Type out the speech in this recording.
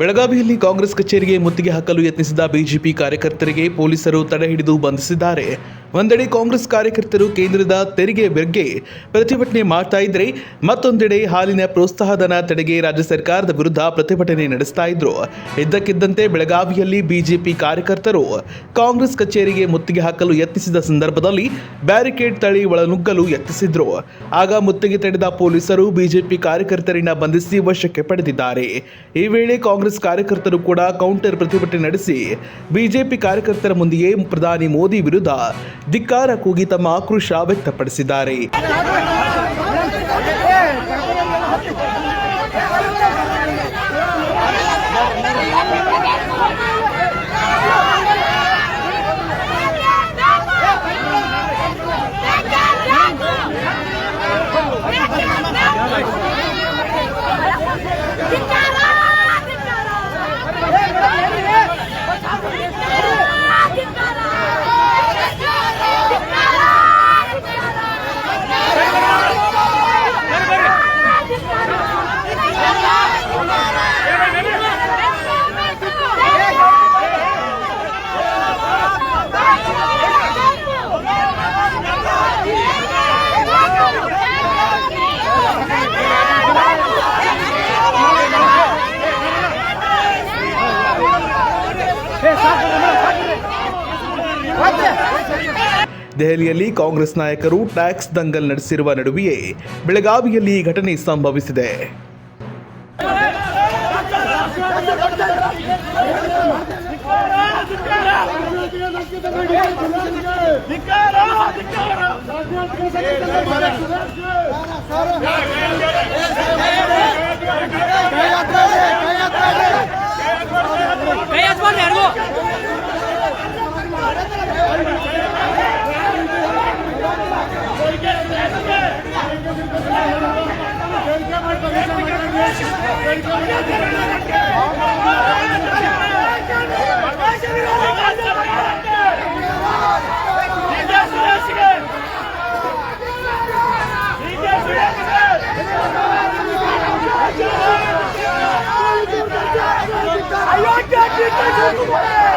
ಬೆಳಗಾವಿಯಲ್ಲಿ ಕಾಂಗ್ರೆಸ್ ಕಚೇರಿಗೆ ಮುತ್ತಿಗೆ ಹಾಕಲು ಯತ್ನಿಸಿದ ಬಿಜೆಪಿ ಕಾರ್ಯಕರ್ತರಿಗೆ ಪೊಲೀಸರು ತಡೆ ಹಿಡಿದು ಬಂಧಿಸಿದ್ದಾರೆ. ಒಂದೆಡೆ ಕಾಂಗ್ರೆಸ್ ಕಾರ್ಯಕರ್ತರು ಕೇಂದ್ರದ ತೆರಿಗೆ ಬಗ್ಗೆ ಪ್ರತಿಭಟನೆ ಮಾಡ್ತಾ ಇದ್ರೆ ಮತ್ತೊಂದೆಡೆ ಹಾಲಿನ ಪ್ರೋತ್ಸಾಹಧನ ತಡೆಗೆ ರಾಜ್ಯ ಸರ್ಕಾರದ ವಿರುದ್ಧ ಪ್ರತಿಭಟನೆ ನಡೆಸ್ತಾ ಇದ್ರು. ಇದ್ದಕ್ಕಿದ್ದಂತೆ ಬೆಳಗಾವಿಯಲ್ಲಿ ಬಿಜೆಪಿ ಕಾರ್ಯಕರ್ತರು ಕಾಂಗ್ರೆಸ್ ಕಚೇರಿಗೆ ಮುತ್ತಿಗೆ ಹಾಕಲು ಯತ್ನಿಸಿದ ಸಂದರ್ಭದಲ್ಲಿ ಬ್ಯಾರಿಕೇಡ್ ತಳಿ ಒಳನುಗ್ಗಲು ಯತ್ನಿಸಿದ್ರು. ಆಗ ಮುತ್ತಿಗೆ ತಡೆದ ಪೊಲೀಸರು ಬಿಜೆಪಿ ಕಾರ್ಯಕರ್ತರನ್ನ ಬಂಧಿಸಿ ವಶಕ್ಕೆ ಪಡೆದಿದ್ದಾರೆ. ಈ ವೇಳೆ ಕಾಂಗ್ರೆಸ್ ಕಾರ್ಯಕರ್ತರು ಕೂಡ ಕೌಂಟರ್ ಪ್ರತಿಭಟನೆ ನಡೆಸಿ ಬಿಜೆಪಿ ಕಾರ್ಯಕರ್ತರ ಮುಂದೆಯೇ ಪ್ರಧಾನಿ ಮೋದಿ ವಿರುದ್ಧ ಧಿಕ್ಕಾರ ಕೂಗಿ ತಮ್ಮ ಆಕ್ರೋಶ ವ್ಯಕ್ತಪಡಿಸಿದ್ದಾರೆ. ದೆಹಲಿಯಲ್ಲಿ ಕಾಂಗ್ರೆಸ್ ನಾಯಕರು ಟ್ಯಾಕ್ಸ್ ದಂಗಲ್ ನಡೆಸಿರುವ ನಡುವೆಯೇ ಬೆಳಗಾವಿಯಲ್ಲಿ ಈ ಘಟನೆ ಸಂಭವಿಸಿದೆ. Ayakta kimse tutmuyor!